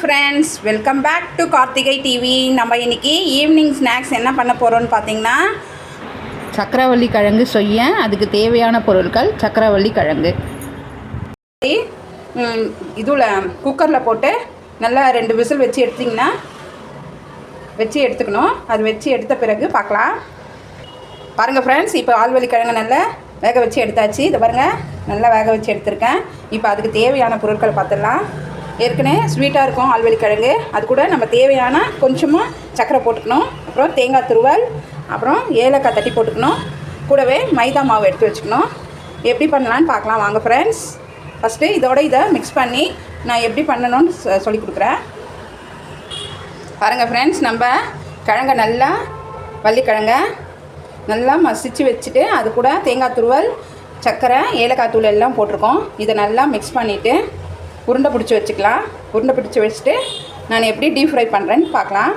Friends welcome back to Karthigai TV நம்ம இன்னைக்கு evening snacks என்ன பண்ண போகிறோம்னு பார்த்தீங்கன்னா சக்கரவள்ளி கிழங்கு செய்ய அதுக்கு தேவையான பொருட்கள் சக்கரவள்ளி கிழங்கு. இதில் குக்கரில் போட்டு நல்லா ரெண்டு விசில் வச்சு எடுத்திங்கன்னா வச்சு எடுத்துக்கணும். அது வச்சு எடுத்த பிறகு பார்க்கலாம் பாருங்கள் ஃப்ரெண்ட்ஸ் இப்போ ஆல்வழி கிழங்கு நல்லா வேக வச்சு எடுத்தாச்சு. இதை பாருங்கள் நல்லா வேக வச்சு எடுத்திருக்கேன். இப்போ அதுக்கு தேவையான பொருட்கள் பார்த்துடலாம் ஏற்கனவே ஸ்வீட்டாக இருக்கும் ஆல்வெளி கிழங்கு அது கூட நம்ம தேவையான கொஞ்சமாக சர்க்கரை போட்டுக்கணும். அப்புறம் தேங்காய் துருவல் அப்புறம் ஏலக்காய் தட்டி போட்டுக்கணும். கூடவே மைதா மாவு எடுத்து வச்சுக்கணும். எப்படி பண்ணலான்னு பார்க்கலாம். வாங்க ஃப்ரெண்ட்ஸ் ஃபஸ்ட்டு இதோட இதை மிக்ஸ் பண்ணி நான் எப்படி பண்ணணும்னு சொல்லி கொடுக்குறேன். பாருங்கள் ஃப்ரெண்ட்ஸ் நம்ம கிழங்க நல்லா வள்ளிக்கிழங்க நல்லா மசிச்சு வச்சுட்டு அது கூட தேங்காய் துருவல் சர்க்கரை ஏலக்காய் தூள் எல்லாம் போட்டிருக்கோம். இதை நல்லா மிக்ஸ் பண்ணிவிட்டு உருண்டை பிடிச்சி வச்சுக்கலாம். உருண்டை பிடிச்சி வச்சுட்டு நான் எப்படி டீப் ஃப்ரை பண்ணுறேன்னு பார்க்கலாம்.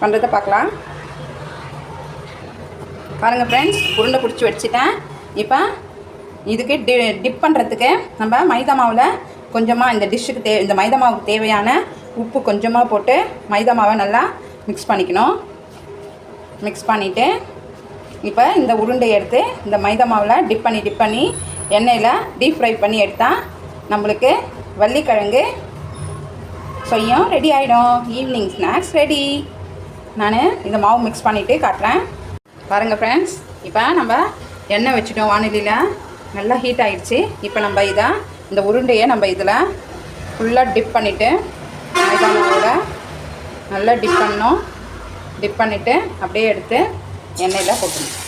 பண்ணுறதை பார்க்கலாம். பாருங்கள் ஃப்ரெண்ட்ஸ் உருண்டை பிடிச்சி வச்சுட்டேன். இப்போ இதுக்கு டி டிப் பண்ணுறதுக்கு நம்ம மைதா மாவில் கொஞ்சமாக இந்த டிஷ்ஷுக்கு தே இந்த மைதா மாவுக்கு தேவையான உப்பு கொஞ்சமாக போட்டு மைதா மாவை நல்லா மிக்ஸ் பண்ணிக்கணும். மிக்ஸ் பண்ணிவிட்டு இப்போ இந்த உருண்டையை எடுத்து இந்த மைதா மாவில் டிப் பண்ணி டிப் பண்ணி எண்ணெயில் டீப் ஃப்ரை பண்ணி எடுத்தால் நம்மளுக்கு வள்ளிக்கிழங்கு சொய்யும் ரெடி ஆகிடும் ஈவினிங் ஸ்நாக்ஸ் ரெடி நான் இந்த மாவு மிக்ஸ் பண்ணிவிட்டு காட்டுறேன். பாருங்கள் ஃப்ரெண்ட்ஸ் இப்போ நம்ம எண்ணெய் வச்சுட்டோம் வானிலையில். நல்லா ஹீட் ஆகிடுச்சு இப்போ நம்ம இதை இந்த உருண்டையை நம்ம இதில் ஃபுல்லாக டிப் பண்ணிவிட்டு மைதா மாவோட நல்லா டிப் பண்ணோம் டிப் பண்ணிவிட்டு அப்படியே எடுத்து எண்ணெயில் போட்டுணும்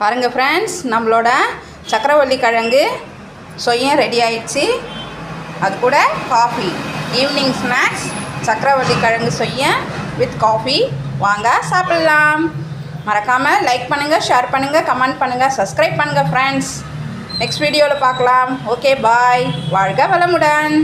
பாருங்கள் ஃப்ரெண்ட்ஸ் நம்மளோட சக்கரவள்ளி கிழங்கு சொய்யும் ரெடி ஆயிடுச்சு. அது கூட காஃபி ஈவினிங் ஸ்நாக்ஸ் சக்கரவள்ளி கிழங்கு சொய்யம் வித் காஃபி வாங்க சாப்பிட்லாம். மறக்காமல் லைக் பண்ணுங்கள் ஷேர் பண்ணுங்கள் கமெண்ட் பண்ணுங்கள் சப்ஸ்கிரைப் பண்ணுங்கள் ஃப்ரெண்ட்ஸ் நெக்ஸ்ட் வீடியோவில் பார்க்கலாம். ஓகே பாய் வாழ்க வளமுடன்.